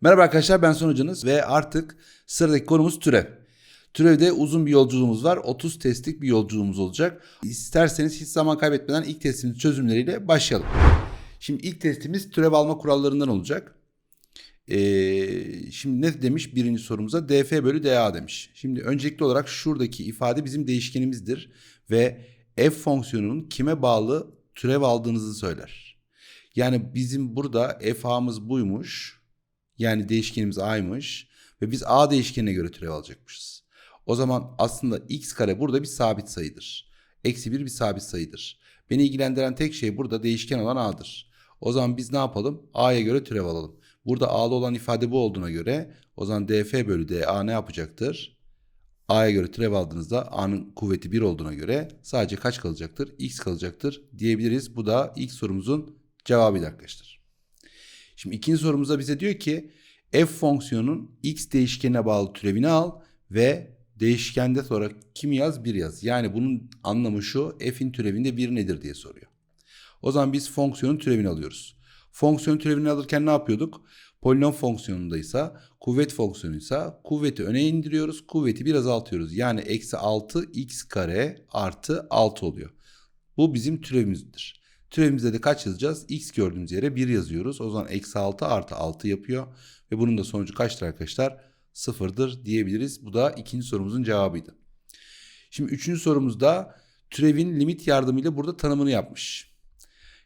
Merhaba arkadaşlar ben sonucunuz ve artık sıradaki konumuz türev. Türevde uzun bir yolculuğumuz var. 30 testlik bir yolculuğumuz olacak. İsterseniz hiç zaman kaybetmeden ilk testimizin çözümleriyle başlayalım. Şimdi ilk testimiz türev alma kurallarından olacak. Ee, şimdi ne demiş birinci sorumuza? df bölü da demiş. Şimdi öncelikli olarak şuradaki ifade bizim değişkenimizdir. Ve f fonksiyonunun kime bağlı türev aldığınızı söyler. Yani bizim burada f a'mız buymuş. Yani değişkenimiz a'ymış. Ve biz a değişkenine göre türev alacakmışız. O zaman aslında x kare burada bir sabit sayıdır. Eksi 1 bir sabit sayıdır. Beni ilgilendiren tek şey burada değişken olan a'dır. O zaman biz ne yapalım? a'ya göre türev alalım. Burada a'lı olan ifade bu olduğuna göre o zaman df bölü da ne yapacaktır? a'ya göre türev aldığınızda a'nın kuvveti 1 olduğuna göre sadece kaç kalacaktır? x kalacaktır diyebiliriz. Bu da ilk sorumuzun cevabıydı arkadaşlar. Şimdi ikinci sorumuzda bize diyor ki f fonksiyonunun x değişkenine bağlı türevini al ve değişkende sonra kim yaz? 1 yaz. Yani bunun anlamı şu f'in türevinde 1 nedir diye soruyor. O zaman biz fonksiyonun türevini alıyoruz. Fonksiyon türevini alırken ne yapıyorduk? Polinom fonksiyonundaysa, kuvvet fonksiyonuysa kuvveti öne indiriyoruz, kuvveti bir azaltıyoruz. Yani eksi 6 x kare artı 6 oluyor. Bu bizim türevimizdir. Türevimizde de kaç yazacağız? x gördüğümüz yere 1 yazıyoruz. O zaman eksi 6 artı 6 yapıyor. Ve bunun da sonucu kaçtır arkadaşlar? Sıfırdır diyebiliriz. Bu da ikinci sorumuzun cevabıydı. Şimdi üçüncü sorumuzda türevin limit yardımıyla burada tanımını yapmış.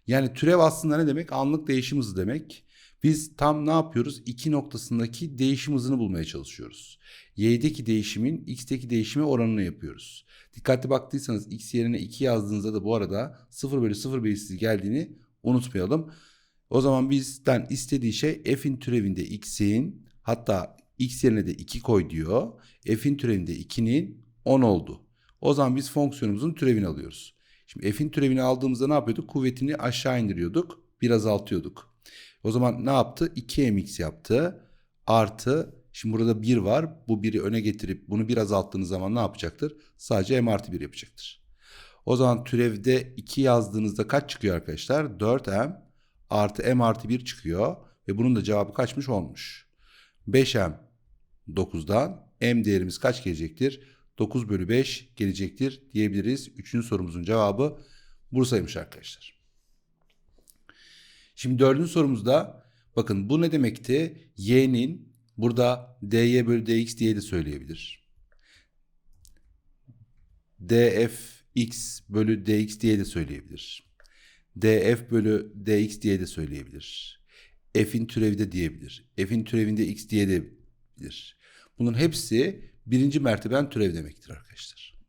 Yani türev aslında ne demek? Anlık değişim hızı demek. Biz tam ne yapıyoruz? İki noktasındaki değişim hızını bulmaya çalışıyoruz. Y'deki değişimin x'teki değişime oranını yapıyoruz. Dikkatli baktıysanız x yerine 2 yazdığınızda da bu arada 0 bölü 0 belirsiz geldiğini unutmayalım. O zaman bizden istediği şey f'in türevinde x'in hatta x yerine de 2 koy diyor. f'in türevinde 2'nin 10 oldu. O zaman biz fonksiyonumuzun türevini alıyoruz. Şimdi f'in türevini aldığımızda ne yapıyorduk? Kuvvetini aşağı indiriyorduk. Bir azaltıyorduk. O zaman ne yaptı? 2mx yaptı. Artı şimdi burada 1 var. Bu 1'i öne getirip bunu bir azalttığınız zaman ne yapacaktır? Sadece m artı 1 yapacaktır. O zaman türevde 2 yazdığınızda kaç çıkıyor arkadaşlar? 4m artı m artı 1 çıkıyor. Ve bunun da cevabı kaçmış olmuş. 5m 9'dan m değerimiz kaç gelecektir? 9 bölü 5 gelecektir diyebiliriz. Üçüncü sorumuzun cevabı Bursa'ymış arkadaşlar. Şimdi dördüncü sorumuzda bakın bu ne demekti? Y'nin burada dy bölü dx diye de söyleyebilir. dfx bölü dx diye de söyleyebilir. df bölü dx diye de söyleyebilir. f'in türevi de diyebilir. f'in türevinde x diye de bilir. Bunun hepsi birinci merteben türev demektir arkadaşlar.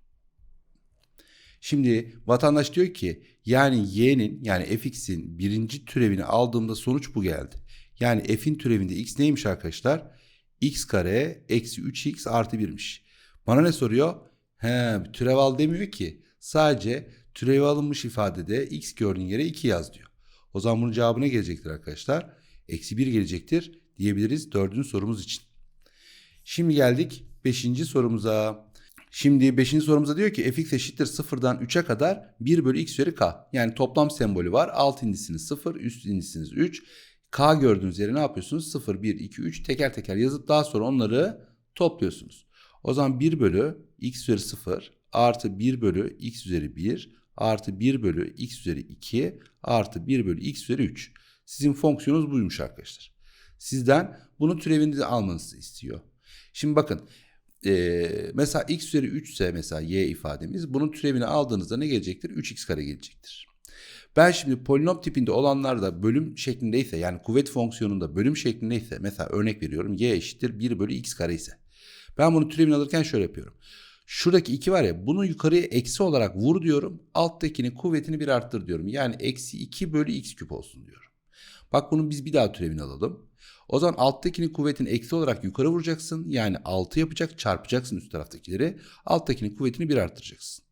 Şimdi vatandaş diyor ki yani y'nin yani fx'in birinci türevini aldığımda sonuç bu geldi. Yani f'in türevinde x neymiş arkadaşlar? x kare eksi 3x artı 1'miş. Bana ne soruyor? He, türev al demiyor ki. Sadece türev alınmış ifadede x gördüğün yere 2 yaz diyor. O zaman bunun cevabı ne gelecektir arkadaşlar? Eksi 1 gelecektir diyebiliriz dördüncü sorumuz için. Şimdi geldik beşinci sorumuza. Şimdi beşinci sorumuza diyor ki fx eşittir sıfırdan 3'e kadar 1 bölü x üzeri k. Yani toplam sembolü var. Alt indisiniz 0, üst indisiniz 3. K gördüğünüz yere ne yapıyorsunuz? 0, 1, 2, 3 teker teker yazıp daha sonra onları topluyorsunuz. O zaman 1 bölü x üzeri 0 artı 1 bölü x üzeri 1 artı 1 bölü x üzeri 2 artı 1 bölü x üzeri 3. Sizin fonksiyonunuz buymuş arkadaşlar. Sizden bunun türevini almanızı istiyor. Şimdi bakın e, mesela x üzeri 3 ise mesela y ifademiz bunun türevini aldığınızda ne gelecektir? 3x kare gelecektir. Ben şimdi polinom tipinde olanlarda bölüm şeklindeyse yani kuvvet fonksiyonunda bölüm şeklindeyse mesela örnek veriyorum y eşittir 1 bölü x kare ise. Ben bunu türevini alırken şöyle yapıyorum. Şuradaki 2 var ya bunu yukarıya eksi olarak vur diyorum. Alttakinin kuvvetini bir arttır diyorum. Yani eksi 2 bölü x küp olsun diyorum. Bak bunun biz bir daha türevini alalım. O zaman alttakinin kuvvetini eksi olarak yukarı vuracaksın. Yani 6 yapacak çarpacaksın üst taraftakileri. Alttakinin kuvvetini 1 arttıracaksın.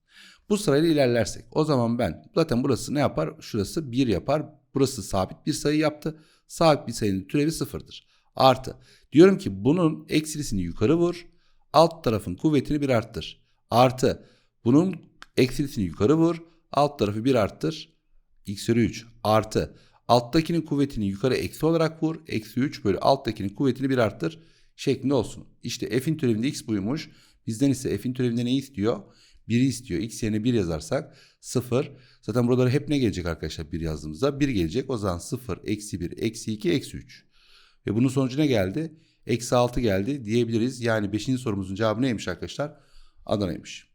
Bu sırayla ilerlersek o zaman ben zaten burası ne yapar? Şurası 1 yapar. Burası sabit bir sayı yaptı. Sabit bir sayının türevi sıfırdır. Artı. Diyorum ki bunun eksilisini yukarı vur. Alt tarafın kuvvetini 1 arttır. Artı. Bunun eksilisini yukarı vur. Alt tarafı 1 arttır. X üzeri 3 artı. Alttakinin kuvvetini yukarı eksi olarak vur. Eksi 3 bölü alttakinin kuvvetini bir arttır şeklinde olsun. İşte f'in türevinde x buymuş. Bizden ise f'in türevinde ne istiyor? 1'i istiyor. X yerine 1 yazarsak 0. Zaten buralara hep ne gelecek arkadaşlar 1 yazdığımızda? 1 gelecek. O zaman 0, eksi 1, eksi 2, eksi 3. Ve bunun sonucu ne geldi? Eksi 6 geldi diyebiliriz. Yani 5. sorumuzun cevabı neymiş arkadaşlar? Adana'ymış.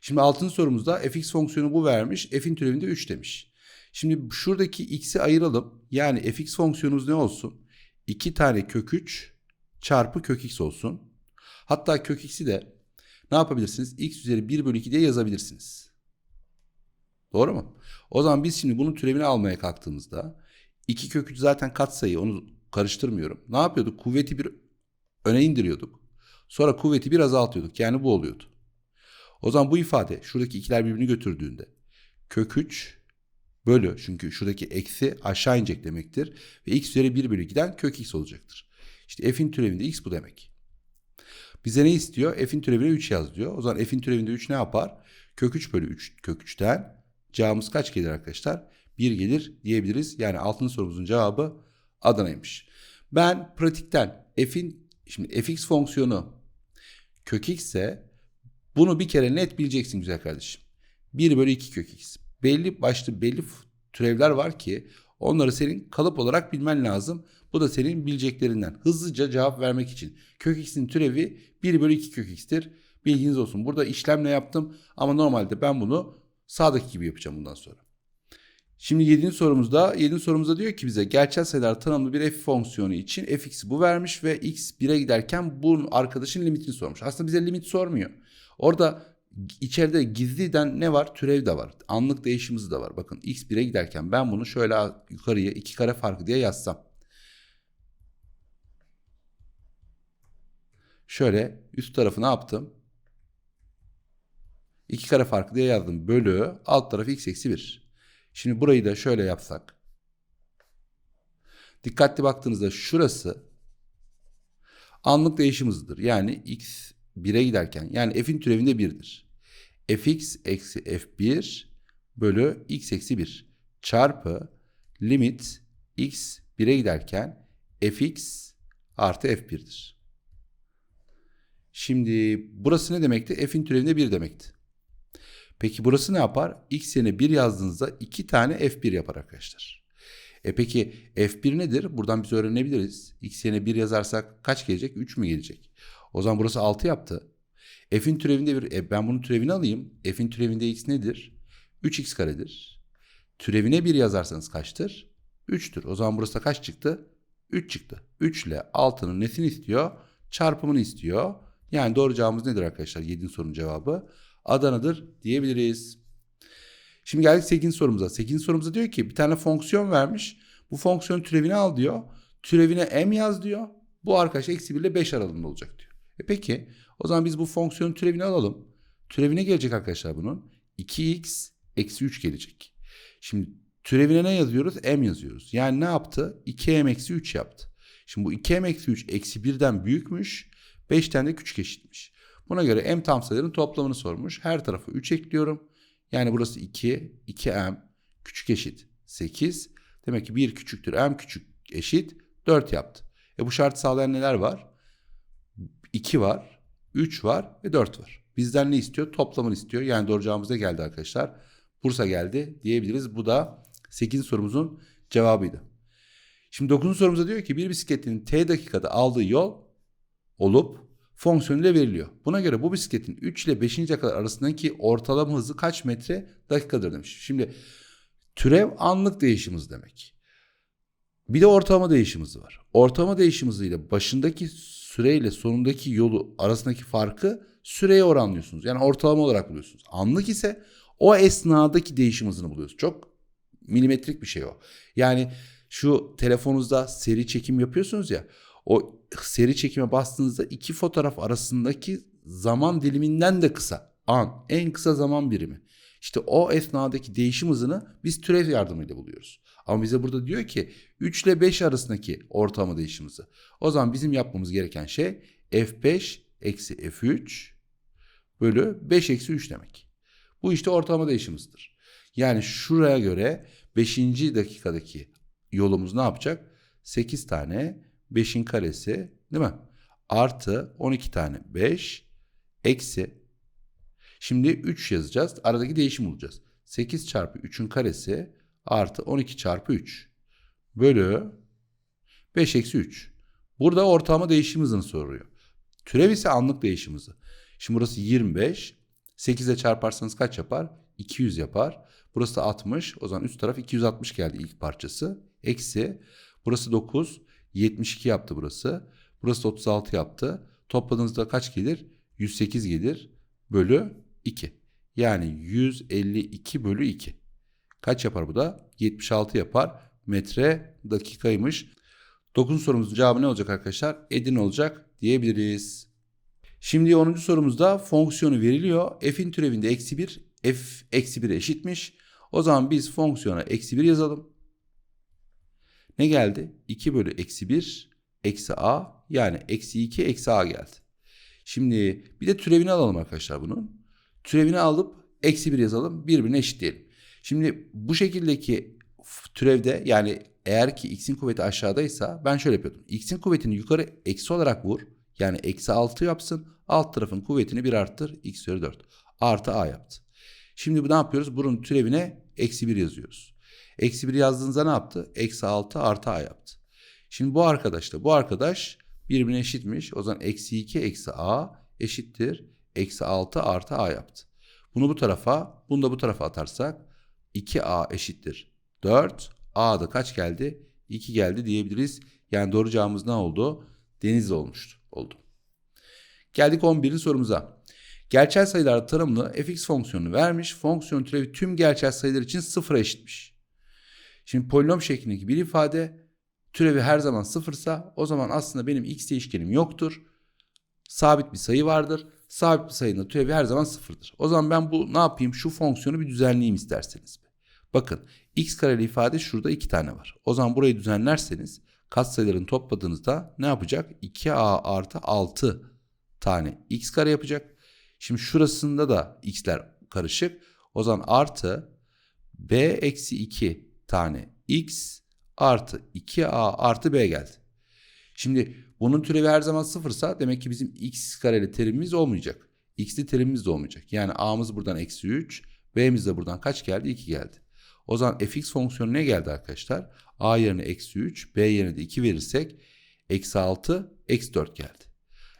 Şimdi 6. sorumuzda fx fonksiyonu bu vermiş. F'in türevinde 3 demiş. Şimdi şuradaki x'i ayıralım. Yani fx fonksiyonumuz ne olsun? 2 tane kök 3 çarpı kök x olsun. Hatta kök x'i de ne yapabilirsiniz? x üzeri 1 bölü 2 diye yazabilirsiniz. Doğru mu? O zaman biz şimdi bunun türevini almaya kalktığımızda 2 kök 3 zaten katsayı onu karıştırmıyorum. Ne yapıyorduk? Kuvveti bir öne indiriyorduk. Sonra kuvveti bir azaltıyorduk. Yani bu oluyordu. O zaman bu ifade şuradaki ikiler birbirini götürdüğünde kök 3 bölü çünkü şuradaki eksi aşağı inecek demektir. Ve x üzeri 1 bölü 2'den kök x olacaktır. İşte f'in türevinde x bu demek. Bize ne istiyor? F'in türevine 3 yaz diyor. O zaman f'in türevinde 3 ne yapar? Kök 3 bölü 3 kök 3'ten cevabımız kaç gelir arkadaşlar? 1 gelir diyebiliriz. Yani 6. sorumuzun cevabı Adana'ymış. Ben pratikten f'in şimdi fx fonksiyonu kök x ise bunu bir kere net bileceksin güzel kardeşim. 1 bölü 2 kök x. Belli başlı belli türevler var ki onları senin kalıp olarak bilmen lazım. Bu da senin bileceklerinden. Hızlıca cevap vermek için. Kök x'in türevi 1 bölü 2 kök x'tir. Bilginiz olsun. Burada işlemle yaptım ama normalde ben bunu sağdaki gibi yapacağım bundan sonra. Şimdi 7. sorumuzda 7. sorumuzda diyor ki bize gerçel sayılar tanımlı bir f fonksiyonu için fx'i bu vermiş ve x 1'e giderken bunun arkadaşın limitini sormuş. Aslında bize limit sormuyor. Orada içeride gizliden ne var? Türev de var. Anlık değişim hızı da var. Bakın x 1'e giderken ben bunu şöyle yukarıya 2 kare farkı diye yazsam. Şöyle üst tarafı ne yaptım? 2 kare farkı diye yazdım. Bölü alt tarafı x eksi 1. Şimdi burayı da şöyle yapsak. Dikkatli baktığınızda şurası anlık değişim hızıdır. Yani x 1'e giderken yani f'in türevinde 1'dir. fx eksi f1 bölü x eksi 1 çarpı limit x 1'e giderken fx artı f1'dir. Şimdi burası ne demekti? F'in türevinde 1 demekti. Peki burası ne yapar? X yerine 1 yazdığınızda 2 tane F1 yapar arkadaşlar. E peki F1 nedir? Buradan biz öğrenebiliriz. X yerine 1 yazarsak kaç gelecek? 3 mü gelecek? O zaman burası 6 yaptı. F'in türevinde bir, e ben bunun türevini alayım. F'in türevinde x nedir? 3x karedir. Türevine 1 yazarsanız kaçtır? 3'tür. O zaman burası da kaç çıktı? 3 çıktı. 3 ile 6'nın nesini istiyor? Çarpımını istiyor. Yani doğru cevabımız nedir arkadaşlar? 7. sorunun cevabı Adana'dır diyebiliriz. Şimdi geldik 8. sorumuza. 8. sorumuza diyor ki bir tane fonksiyon vermiş. Bu fonksiyonun türevini al diyor. Türevine m yaz diyor. Bu arkadaş eksi 1 ile 5 aralığında olacak diyor. E peki o zaman biz bu fonksiyonun türevini alalım. Türevine gelecek arkadaşlar bunun. 2x eksi 3 gelecek. Şimdi türevine ne yazıyoruz? m yazıyoruz. Yani ne yaptı? 2m eksi 3 yaptı. Şimdi bu 2m eksi 3 eksi 1'den büyükmüş. 5 tane de küçük eşitmiş. Buna göre m tam sayıların toplamını sormuş. Her tarafa 3 ekliyorum. Yani burası 2, 2m küçük eşit 8. Demek ki 1 küçüktür m küçük eşit 4 yaptı. E bu şartı sağlayan neler var? 2 var, 3 var ve 4 var. Bizden ne istiyor? Toplamını istiyor. Yani doğru geldi arkadaşlar? Bursa geldi diyebiliriz. Bu da 8. sorumuzun cevabıydı. Şimdi 9. sorumuza diyor ki bir bisikletin t dakikada aldığı yol olup fonksiyonuyla veriliyor. Buna göre bu bisikletin 3 ile 5. kadar arasındaki ortalama hızı kaç metre dakikadır demiş. Şimdi türev anlık değişim hızı demek. Bir de ortalama değişim hızı var. Ortalama değişim hızıyla başındaki süreyle sonundaki yolu arasındaki farkı süreye oranlıyorsunuz. Yani ortalama olarak buluyorsunuz. Anlık ise o esnadaki değişim hızını buluyorsunuz. Çok milimetrik bir şey o. Yani şu telefonunuzda seri çekim yapıyorsunuz ya o seri çekime bastığınızda iki fotoğraf arasındaki zaman diliminden de kısa. An. En kısa zaman birimi. İşte o esnadaki değişim hızını biz türev yardımıyla buluyoruz. Ama bize burada diyor ki 3 ile 5 arasındaki ortalama değişim hızı. O zaman bizim yapmamız gereken şey F5 eksi F3 bölü 5 eksi 3 demek. Bu işte ortalama değişim hızıdır. Yani şuraya göre 5. dakikadaki yolumuz ne yapacak? 8 tane 5'in karesi değil mi? Artı 12 tane 5 eksi. Şimdi 3 yazacağız. Aradaki değişim bulacağız. 8 çarpı 3'ün karesi artı 12 çarpı 3 bölü 5 eksi 3. Burada ortalama değişim hızını soruyor. Türev ise anlık değişim hızı. Şimdi burası 25. 8 ile çarparsanız kaç yapar? 200 yapar. Burası da 60. O zaman üst taraf 260 geldi ilk parçası. Eksi. Burası 9. 72 yaptı burası. Burası da 36 yaptı. Topladığınızda kaç gelir? 108 gelir. Bölü 2. Yani 152 bölü 2. Kaç yapar bu da? 76 yapar. Metre dakikaymış. 9. sorumuzun cevabı ne olacak arkadaşlar? Edin olacak diyebiliriz. Şimdi 10. sorumuzda fonksiyonu veriliyor. F'in türevinde eksi 1, f eksi 1'e eşitmiş. O zaman biz fonksiyona eksi 1 yazalım. Ne geldi? 2 bölü eksi 1 eksi a yani eksi 2 eksi a geldi. Şimdi bir de türevini alalım arkadaşlar bunun. Türevini alıp eksi 1 yazalım birbirine eşitleyelim. Şimdi bu şekildeki türevde yani eğer ki x'in kuvveti aşağıdaysa ben şöyle yapıyordum. x'in kuvvetini yukarı eksi olarak vur. Yani eksi 6 yapsın. Alt tarafın kuvvetini bir arttır. x üzeri 4. Artı a yaptı. Şimdi bu ne yapıyoruz? Bunun türevine eksi 1 yazıyoruz. Eksi 1 yazdığınızda ne yaptı? Eksi 6 artı a yaptı. Şimdi bu arkadaşla bu arkadaş birbirine eşitmiş. O zaman eksi 2 eksi a eşittir. Eksi 6 artı a yaptı. Bunu bu tarafa, bunu da bu tarafa atarsak 2a eşittir 4. A da kaç geldi? 2 geldi diyebiliriz. Yani doğru cevabımız ne oldu? Denizli olmuştu. Oldu. Geldik 11. sorumuza. Gerçel sayılar tanımlı fx fonksiyonunu vermiş. Fonksiyon türevi tüm gerçel sayılar için sıfıra eşitmiş. Şimdi polinom şeklindeki bir ifade türevi her zaman sıfırsa o zaman aslında benim x değişkenim yoktur. Sabit bir sayı vardır. Sabit bir sayının türevi her zaman sıfırdır. O zaman ben bu ne yapayım? Şu fonksiyonu bir düzenleyeyim isterseniz. Bakın x kareli ifade şurada iki tane var. O zaman burayı düzenlerseniz katsayıların topladığınızda ne yapacak? 2a artı 6 tane x kare yapacak. Şimdi şurasında da x'ler karışık. O zaman artı b eksi 2 tane x artı 2a artı b geldi. Şimdi bunun türevi her zaman sıfırsa demek ki bizim x kareli terimimiz olmayacak. x'li terimimiz de olmayacak. Yani a'mız buradan eksi 3, b'miz de buradan kaç geldi? 2 geldi. O zaman fx fonksiyonu ne geldi arkadaşlar? a yerine eksi 3, b yerine de 2 verirsek eksi 6, eksi 4 geldi.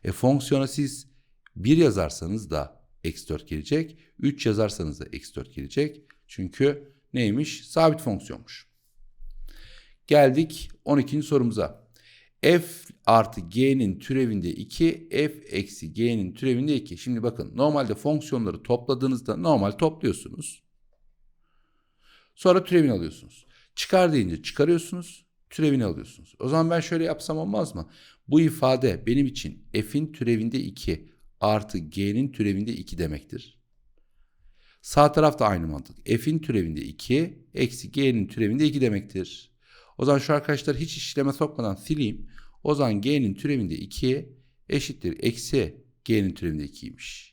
E fonksiyona siz 1 yazarsanız da eksi 4 gelecek. 3 yazarsanız da eksi 4 gelecek. Çünkü neymiş? Sabit fonksiyonmuş. Geldik 12. sorumuza. F artı g'nin türevinde 2, f eksi g'nin türevinde 2. Şimdi bakın normalde fonksiyonları topladığınızda normal topluyorsunuz. Sonra türevini alıyorsunuz. Çıkar deyince çıkarıyorsunuz, türevini alıyorsunuz. O zaman ben şöyle yapsam olmaz mı? Bu ifade benim için f'in türevinde 2 artı g'nin türevinde 2 demektir. Sağ taraf da aynı mantık. F'in türevinde 2 eksi g'nin türevinde 2 demektir. O zaman şu arkadaşlar hiç işleme sokmadan sileyim. O zaman g'nin türevinde 2 eşittir eksi g'nin türevinde 2'ymiş.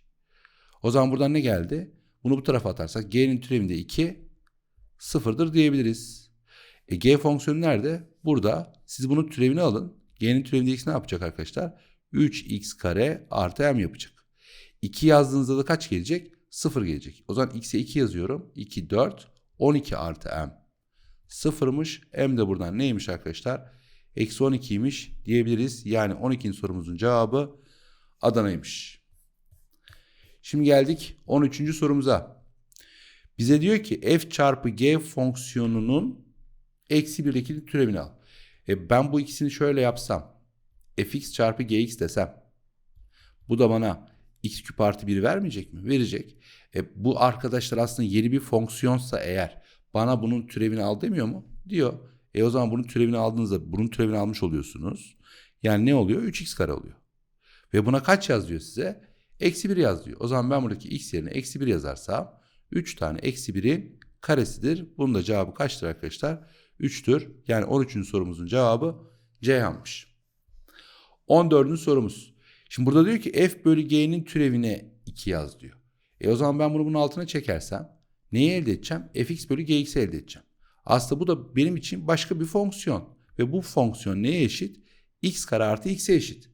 O zaman buradan ne geldi? Bunu bu tarafa atarsak g'nin türevinde 2 sıfırdır diyebiliriz. E, g fonksiyonu nerede? Burada. Siz bunun türevini alın. G'nin türevinde x ne yapacak arkadaşlar? 3x kare artı m yapacak. 2 yazdığınızda da kaç gelecek? 0 gelecek. O zaman x'e 2 yazıyorum. 2, 4, 12 artı m. Sıfırmış. M de buradan neymiş arkadaşlar? Eksi 12'ymiş diyebiliriz. Yani 12. sorumuzun cevabı Adana'ymış. Şimdi geldik 13. sorumuza. Bize diyor ki f çarpı g fonksiyonunun eksi 1'deki türevini al. E ben bu ikisini şöyle yapsam. fx çarpı gx desem. Bu da bana x küp artı 1 vermeyecek mi? Verecek. E bu arkadaşlar aslında yeni bir fonksiyonsa eğer bana bunun türevini al demiyor mu? Diyor. E o zaman bunun türevini aldığınızda bunun türevini almış oluyorsunuz. Yani ne oluyor? 3x kare oluyor. Ve buna kaç yaz diyor size? Eksi 1 yaz diyor. O zaman ben buradaki x yerine eksi 1 yazarsam 3 tane eksi 1'in karesidir. Bunun da cevabı kaçtır arkadaşlar? 3'tür. Yani 13. sorumuzun cevabı Ceyhan'mış. 14. sorumuz. Şimdi burada diyor ki f bölü g'nin türevine 2 yaz diyor. E o zaman ben bunu bunun altına çekersem neyi elde edeceğim? fx bölü gx elde edeceğim. Aslında bu da benim için başka bir fonksiyon. Ve bu fonksiyon neye eşit? x kare artı x'e eşit.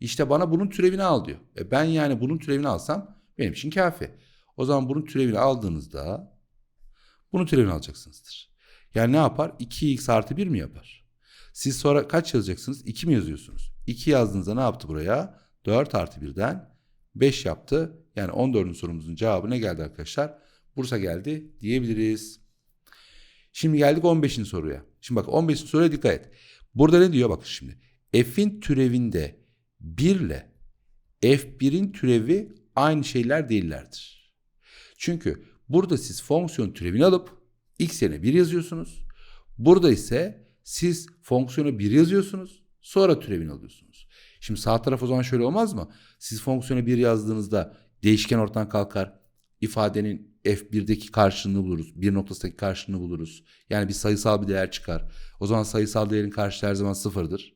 İşte bana bunun türevini al diyor. E ben yani bunun türevini alsam benim için kafi. O zaman bunun türevini aldığınızda bunun türevini alacaksınızdır. Yani ne yapar? 2x artı 1 mi yapar? Siz sonra kaç yazacaksınız? 2 mi yazıyorsunuz? 2 yazdığınızda ne yaptı buraya? 4 artı 1'den 5 yaptı. Yani 14. sorumuzun cevabı ne geldi arkadaşlar? Bursa geldi diyebiliriz. Şimdi geldik 15. soruya. Şimdi bak 15. soruya dikkat et. Burada ne diyor bak şimdi. F'in türevinde 1 ile F1'in türevi aynı şeyler değillerdir. Çünkü burada siz fonksiyon türevini alıp x yerine 1 yazıyorsunuz. Burada ise siz fonksiyona 1 yazıyorsunuz. Sonra türevini alıyorsunuz. Şimdi sağ taraf o zaman şöyle olmaz mı? Siz fonksiyona 1 yazdığınızda değişken ortadan kalkar. İfadenin f1'deki karşılığını buluruz. Bir noktasındaki karşılığını buluruz. Yani bir sayısal bir değer çıkar. O zaman sayısal değerin karşılığı her zaman sıfırdır.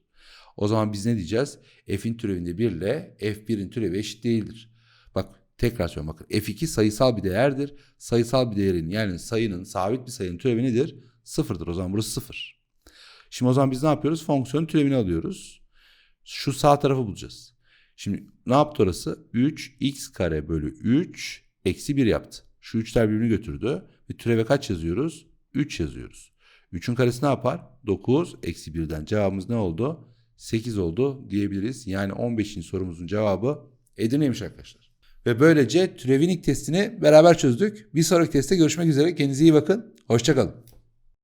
O zaman biz ne diyeceğiz? F'in türevinde 1 ile f1'in türevi eşit değildir. Bak tekrar söylüyorum bakın. f2 sayısal bir değerdir. Sayısal bir değerin yani sayının sabit bir sayının türevi nedir? Sıfırdır. O zaman burası sıfır. Şimdi o zaman biz ne yapıyoruz? Fonksiyonun türevini alıyoruz. Şu sağ tarafı bulacağız. Şimdi ne yaptı orası? 3x kare bölü 3 eksi 1 yaptı. Şu 3'ler birbirini götürdü. Ve türeve kaç yazıyoruz? 3 yazıyoruz. 3'ün karesi ne yapar? 9 eksi 1'den cevabımız ne oldu? 8 oldu diyebiliriz. Yani 15. sorumuzun cevabı Edirne'ymiş arkadaşlar. Ve böylece türevin ilk testini beraber çözdük. Bir sonraki testte görüşmek üzere. Kendinize iyi bakın. Hoşçakalın.